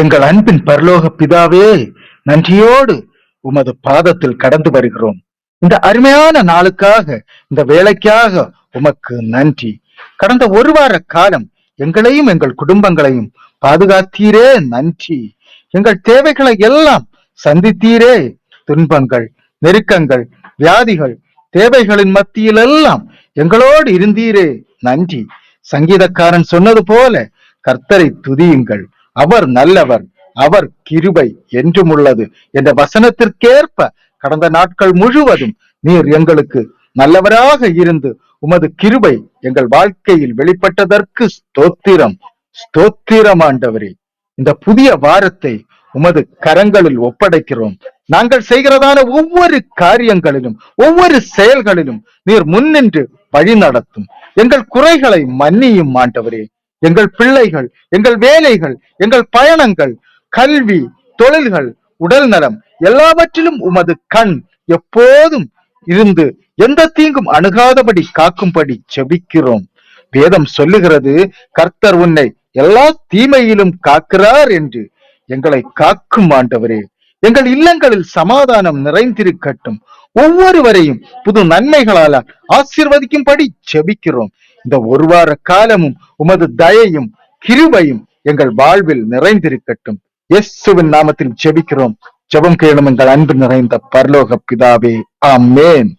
எங்கள் அன்பின் பரலோக பிதாவே நன்றியோடு உமது பாதத்தில் கடந்து வருகிறோம். இந்த அருமையான நாளுக்காக இந்த வேலைக்காக உமக்கு நன்றி. கடந்த ஒரு வார காலம் எங்களையும் எங்கள் குடும்பங்களையும் பாதுகாத்தீரே நன்றி. எங்கள் தேவைகளை எல்லாம் சந்தித்தீரே. துன்பங்கள் நெருக்கங்கள் வியாதிகள் தேவைகளின் மத்தியில் எல்லாம் எங்களோடு இருந்தீரே நன்றி. சங்கீதக்காரன் சொன்னது போல கர்த்தரை துதியுங்கள். அவர் நல்லவர் அவர் கிருபை என்றும் உள்ளது. என்ற வசனத்திற்கேற்ப கடந்த நாட்கள் முழுவதும் நீர் எங்களுக்கு நல்லவராக இருந்து உமது கிருபை எங்கள் வாழ்க்கையில் வெளிப்பட்டதற்கு ஸ்தோத்திரம். ஸ்தோத்திரம் ஆண்டவரே. இந்த புதிய வாரத்தை உமது கரங்களில் ஒப்படைக்கிறோம். நாங்கள் செய்கிறதான ஒவ்வொரு காரியங்களிலும் ஒவ்வொரு செயல்களிலும் நீர் முன்னின்று வழி நடத்தும் எங்கள் குறைகளை மன்னியும் ஆண்டவரே. எங்கள் பிள்ளைகள் எங்கள் வேலைகள் எங்கள் பயணங்கள் கல்வி தொழில்கள் உடல் நலம் எல்லாவற்றிலும் உமது கண் எப்போதும் இருந்து எந்த தீங்கும் அணுகாதபடி காக்கும்படி செபிக்கிறோம் வேதம் சொல்லுகிறது கர்த்தர் உன்னை எல்லா தீமையிலும் காக்கிறார் என்று. எங்களை காக்கும் ஆண்டவரே எங்கள் இல்லங்களில் சமாதானம் நிறைந்திருக்கட்டும். ஒவ்வொருவரையும் புது நன்மைகளால் ஆசீர்வதிக்கும்படி செபிக்கிறோம் இந்த ஒரு வார காலமும் உமது தயையும் கிருபையும் எங்கள் வாழ்வில் நிறைந்திருக்கட்டும். இயேசுவின் நாமத்தில் ஜெபிக்கிறோம். ஜெபம் கேளும் எங்கள் அன்பு நிறைந்த பரலோக பிதாவே. ஆமேன்.